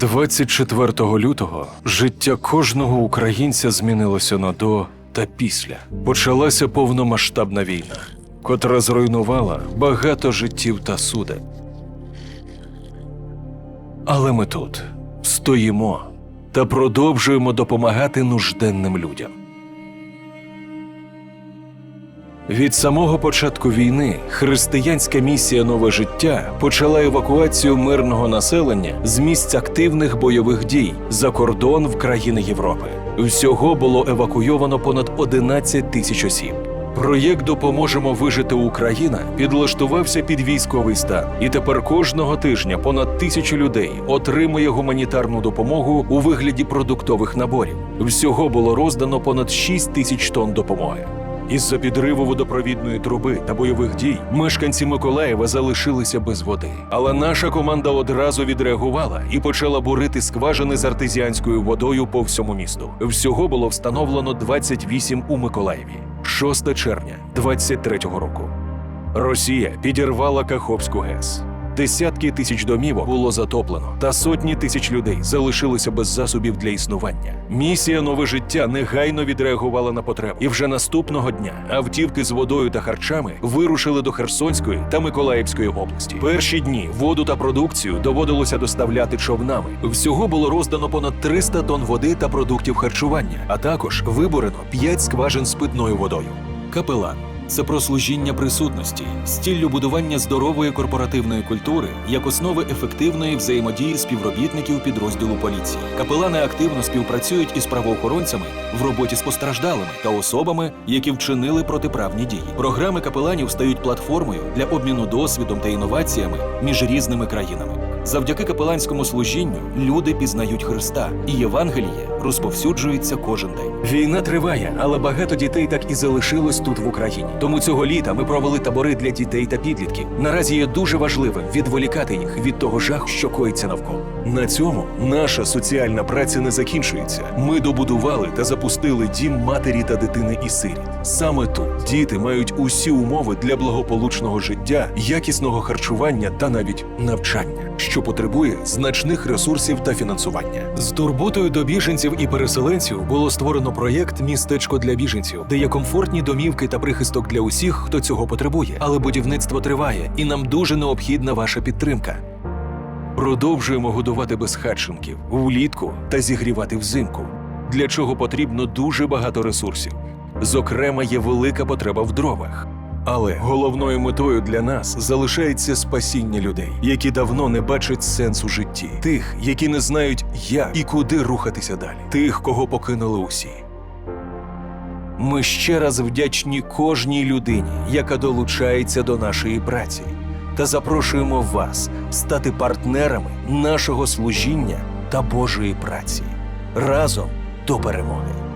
24 лютого життя кожного українця змінилося на до та після. Почалася повномасштабна війна, котра зруйнувала багато життів та судеб. Але ми тут стоїмо та продовжуємо допомагати нужденним людям. Від самого початку війни християнська місія Нове життя почала евакуацію мирного населення з місць активних бойових дій за кордон в країни Європи. Всього було евакуйовано понад 11 тисяч осіб. Проєкт Допоможемо вижити Україна підлаштувався під військовий стан, і тепер кожного тижня понад тисячу людей отримує гуманітарну допомогу у вигляді продуктових наборів. Всього було роздано понад 6 тисяч тонн допомоги. Із-за підриву водопровідної труби та бойових дій мешканці Миколаєва залишилися без води. Але наша команда одразу відреагувала і почала бурити скважини з артезіанською водою по всьому місту. Всього було встановлено 28 у Миколаєві. 6 червня 23-го року. Росія підірвала Каховську ГЕС. Десятки тисяч домівок було затоплено, та сотні тисяч людей залишилися без засобів для існування. Місія нове життя негайно відреагувала на потребу, і вже наступного дня автівки з водою та харчами вирушили до Херсонської та Миколаївської області. Перші дні воду та продукцію доводилося доставляти човнами. Всього було роздано понад 300 тонн води та продуктів харчування, а також виборено 5 скважин з питною водою. Капелан це про служіння присутності, стіллю будування здорової корпоративної культури як основи ефективної взаємодії співробітників підрозділу поліції. Капелани активно співпрацюють із правоохоронцями в роботі з постраждалими та особами, які вчинили протиправні дії. Програми капеланів стають платформою для обміну досвідом та інноваціями між різними країнами. Завдяки капеланському служінню люди пізнають Христа, і Євангеліє розповсюджується кожен день. Війна триває, але багато дітей так і залишилось тут в Україні. Тому цього літа ми провели табори для дітей та підлітків. Наразі є дуже важливим відволікати їх від того жаху, що коїться навколо. На цьому наша соціальна праця не закінчується. Ми добудували та запустили дім матері та дитини і сиріт. Саме тут діти мають усі умови для благополучного життя, якісного харчування та навіть навчання, що потребує значних ресурсів та фінансування. З турботою до біженців і переселенців було створено проєкт Містечко для біженців, де є комфортні домівки та прихисток для усіх, хто цього потребує. Але будівництво триває, і нам дуже необхідна ваша підтримка. Продовжуємо годувати безхатченків влітку та зігрівати взимку, для чого потрібно дуже багато ресурсів. Зокрема, є велика потреба в дровах. Але головною метою для нас залишається спасіння людей, які давно не бачать сенсу житті, тих, які не знають, як і куди рухатися далі, тих, кого покинули усі. Ми ще раз вдячні кожній людині, яка долучається до нашої праці, та запрошуємо вас стати партнерами нашого служіння та Божої праці разом до перемоги.